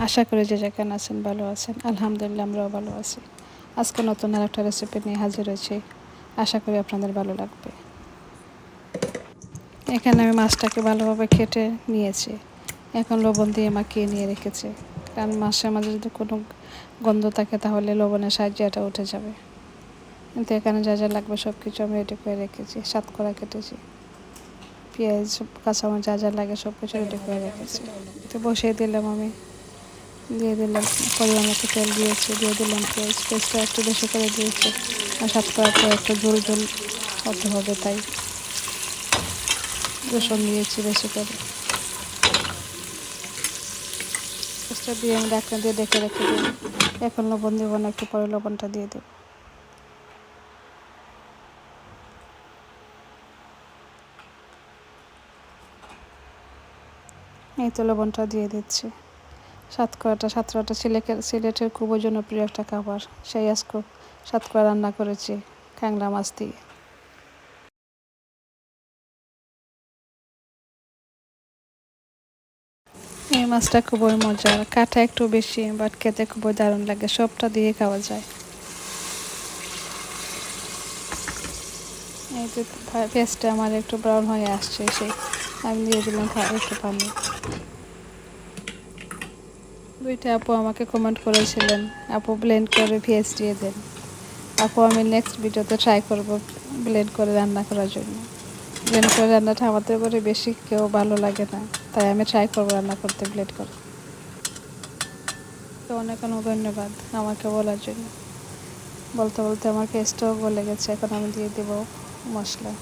আশা করি যে যেখানে আছেন ভালো আছেন। আলহামদুলিল্লাহ আমরাও ভালো আছি। আজকে নতুন আর একটা রেসিপি নিয়ে হাজির হয়েছি। আশা করি আপনাদের ভালো লাগবে। এখানে আমি মাছটাকে ভালোভাবে কেটে নিয়েছি। এখন লবণ দিয়ে মাখিয়ে নিয়ে রেখেছি। কারণ মাছের মাঝে যদি কোনো গন্ধ থাকে তাহলে লবণের সাহায্যে এটা উঠে যাবে। কিন্তু এখানে যা যা লাগবে সব কিছু আমি রেডি করে রেখেছি। সাত করা কেটেছি। পেঁয়াজ, সব কাঁচামরিচ যা যা লাগে সব কিছু রেডি করে রেখেছি। তো বসিয়ে দিলাম আমি। দিয়ে দিলাম, পরিমাণ মতো তেল দিয়েছি, দিয়ে দিলাম পেঁয়াজ। পেঁয়াজটা একটু বেশি করে দিয়েছি। আর সাত পর একটু ঝোল ঝোল হতে হবে তাই। রসুন দিয়েছি বেশি করে। পেঁয়াজটা দিয়ে আমি ডাকনা দিয়ে ডেকে রেখে দিই এখন লবণ দেবো না, একটু পরে লবণটা দিয়ে দেবো। এই তো লবণটা দিয়ে দিচ্ছি। সাতকরাটা সাতকরাটা সিলেটের সিলেটের খুবই জনপ্রিয় একটা খাবার, সেই আজকে সাতকরা রান্না করেছি কাংড়া মাছ দিয়ে। এই মাছটা খুবই মজার, কাটা একটু বেশি বাট খেতে খুবই দারুণ লাগে, সবটা দিয়ে খাওয়া যায়। এই যে পেঁয়াজটা আমার একটু ব্রাউন হয়ে আসছে, সেই, আমি দিয়ে দিলাম একটু পানি। দুইটা আপু আমাকে কমেন্ট করেছিলেন, আপু ব্লেন্ড করে পেঁয়াজ দিয়ে দেন। আপু, আমি নেক্সট ভিডিওতে ট্রাই করব ব্লেন্ড করে রান্না করার জন্য। ব্লেন্ড করে রান্নাটা আমাদের করে বেশি কেউ ভালো লাগে না, তাই আমি ট্রাই করব রান্না করতে ব্লেন্ড করে তো অনেক অনেক ধন্যবাদ আমাকে বলার জন্য। বলতে বলতে আমার পেস্টও গলে গেছে, এখন আমি দিয়ে দেব মশলা।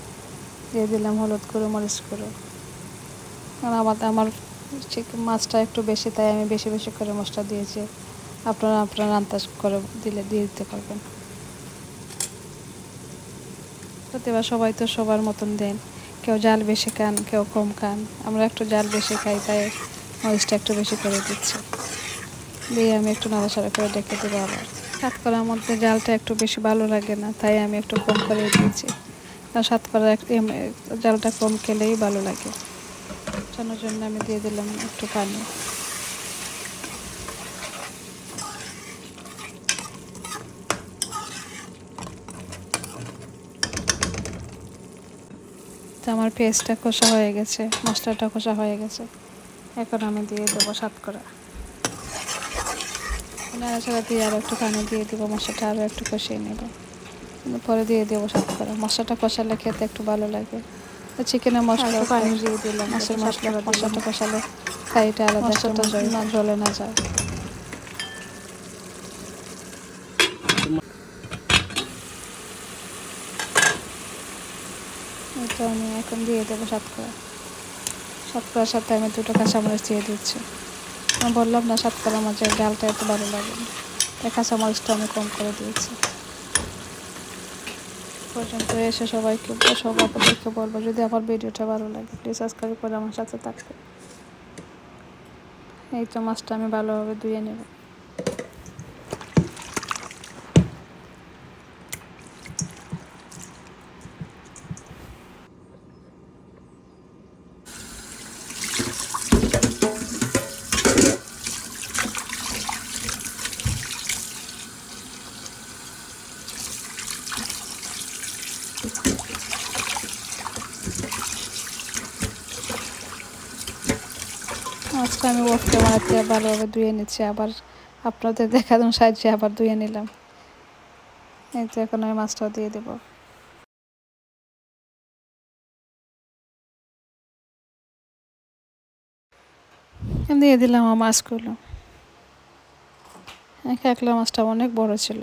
দিয়ে দিলাম হলুদ গুঁড়ো, মরিচ গুঁড়ো। কারণ আমার আমার চিকেন মাছটা একটু বেশি, তাই আমি বেশি বেশি করে মশলা দিয়েছি। আপনারা আপনারা আন্দাজ করে দিলে, দিয়ে দিতে পারবেন। প্রতিবার সবাই তো সবার মতন দেন। কেউ জাল বেশি খান, কেউ কম খান। আমরা একটু জাল বেশি খাই, তাই মরিচটা একটু বেশি করে দিচ্ছি। দিয়ে আমি একটু নাড়াচাড়া করে ডেকে দেবো আবার। সাত করার মধ্যে জালটা একটু বেশি ভালো লাগে না, তাই আমি একটু কম করে দিয়েছি। আর সাত করা জালটা কম খেলেই ভালো লাগে। ফোটানোর জন্য আমি দিয়ে দিলাম একটু পানি। তো আমার পেস্টটা কষা হয়ে গেছে, মশলাটা কষা হয়ে গেছে। এখন আমি দিয়ে দেবো সাত করা। নাড়াচাড়া দিয়ে আরও একটু পানি দিয়ে দেবো, মশলাটা আরও একটু কষিয়ে নেব। পরে দিয়ে দেবো সাত করা। মশলাটা কষালে খেতে একটু ভালো লাগে। চিকেনের মশলা পানি দিয়ে দিলাম মাছের মশলা মশলাটা কষালে কারিটা আলাদা না না যায়। এটা আমি এখন দিয়ে দেবো সাতকরা। সাতকরার সাথে আমি দুটো কাঁচামরিচ দিয়ে দিচ্ছি। আমি বললাম না সাতকরার মাঝে ডালটা এত ভালো লাগে তাই কাঁচামরিচটা আমি কম করে দিয়েছি। পর্যন্ত এসে সবাইকে সব আপনাদেরকে বলব, যদি আমার ভিডিওটা ভালো লাগে প্লিজ সাবস্ক্রাইব করে আমার সাথে থাকবে এই তো মাছটা আমি ভালোভাবে ধুয়ে নেব। আজকে আমি ওফ ক্যামেরাতে ভালোভাবে ধুয়ে নিচ্ছি, আবার আপনাদের দেখানোর সাহায্যে আবার ধুয়ে নিলাম। এই তো এখন আমি মাছটাও দিয়ে দেব। দিয়ে দিলাম আমার মাছগুলো। এক একলা মাছটা অনেক বড় ছিল।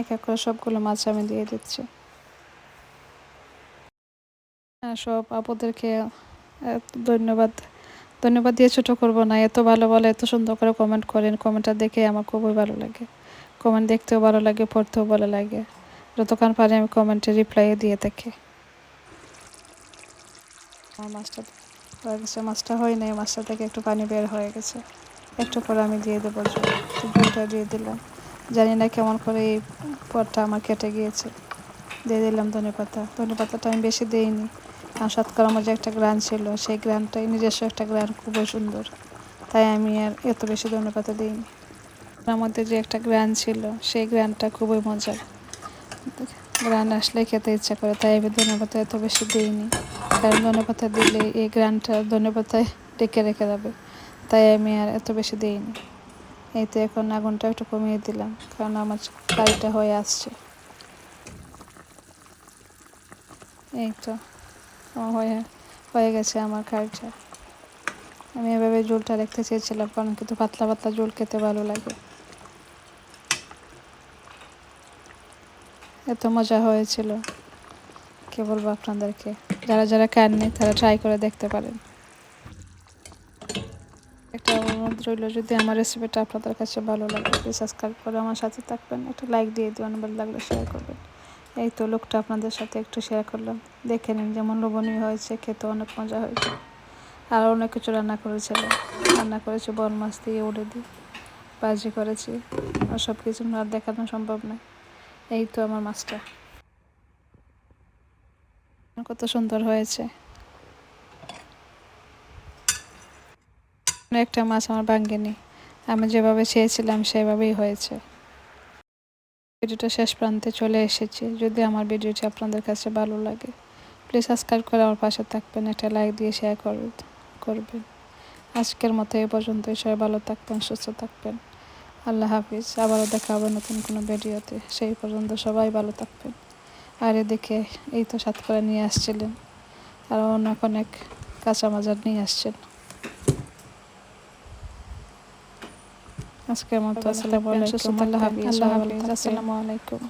এক এক করে সবগুলো মাছ আমি দিয়ে দিচ্ছি। হ্যাঁ সব আপুদেরকে ধন্যবাদ। ধন্যবাদ দিয়ে ছোটো করব না। এত ভালো বলে, এত সুন্দর করে কমেন্ট করেন। কমেন্টটা দেখে আমার খুবই ভালো লাগে। কমেন্ট দেখতেও ভালো লাগে, পড়তেও ভালো লাগে। যতক্ষণ পারি আমি কমেন্টে রিপ্লাই দিয়ে থাকি। আমার মাছটা হয়ে গেছে মাছটা হয় নাই মাছটা থেকে একটু পানি বের হয়ে গেছে। একটু পরে আমি দিয়ে দেবো জলটা দিয়ে দিলাম। জানি না কেমন করে এই পরটা আমার কেটে গিয়েছে। দিয়ে দিলাম ধনে পাতা ধনে পাতাটা আমি বেশি দিইনি। আর সাতকরার যে একটা গ্রান ছিল। সেই গ্রানটাই নিজস্ব একটা গ্রান খুবই সুন্দর। তাই আমি আর এত বেশি ধনেপাতা দিইনি। আমাদের যে একটা গ্রান ছিল, সেই গ্রানটা খুবই মজার। গ্রান আসলে খেতে ইচ্ছা করে, তাই আমি ধনেপাতা এত বেশি দিইনি। কারণ ধনেপাতা দিলে এই গ্রানটা ধনেপাতায় ডেকে রেখে যাবে। তাই আমি আর এত বেশি দিইনি। এই তো এখন আগুনটা একটু কমিয়ে দিলাম, কারণ আমার কারিটা হয়ে আসছে। এই তো। আমার হয়ে হয়ে গেছে আমার কারিটা আমি এভাবে ঝোলটা রাখতে চেয়েছিলাম, কারণ কিন্তু পাতলা পাতলা ঝোল খেতে ভালো লাগে। এত মজা হয়েছিল, কে বলব আপনাদেরকে? যারা যারা খাননি তারা ট্রাই করে দেখতে পারেন। একটা অনুরোধ রইল, যদি আমার রেসিপিটা আপনাদের কাছে ভালো লাগে সাবস্ক্রাইব করে আমার সাথে থাকবেন। একটা লাইক দিয়ে দিবেন ভালো লাগলে শেয়ার করবেন। এই তো লোকটা আপনাদের সাথে একটু শেয়ার করলাম। দেখে নিন যেমন লোভনীয় হয়েছে খেতে অনেক মজা হয়েছে। আর অনেক কিছু রান্না করেছিলাম রান্না করেছি বল মাছ দিয়ে উড়ে দিই বাজি করেছি। আর সব কিছু আর দেখানো সম্ভব নয় এই তো আমার মাছটা। কত সুন্দর হয়েছে। একটা মাছ আমার ভাঙ্গেনি। আমি যেভাবে চেয়েছিলাম, সেভাবেই হয়েছে। ভিডিওটা শেষ প্রান্তে চলে এসেছি। যদি আমার ভিডিওটি আপনাদের কাছে ভালো লাগে প্লিজ সাবস্ক্রাইব করে আমার পাশে থাকবেন, একটা লাইক দিয়ে শেয়ার করবেন। আজকের মতো এ পর্যন্ত সবাই ভালো থাকবেন, সুস্থ থাকবেন। আল্লাহ হাফিজ, আবারও দেখা হবে নতুন কোনো ভিডিওতে। সেই পর্যন্ত সবাই ভালো থাকবেন। আর এদিকে এই তো সাত করে নিয়ে আসছিলেন, আর অনেক অনেক কাঁচা মাজার নিয়ে আসছেন। আজকের মতো আসসালামু আলাইকুম আল্লাহ হাফিজ আসসালামু আলাইকুম।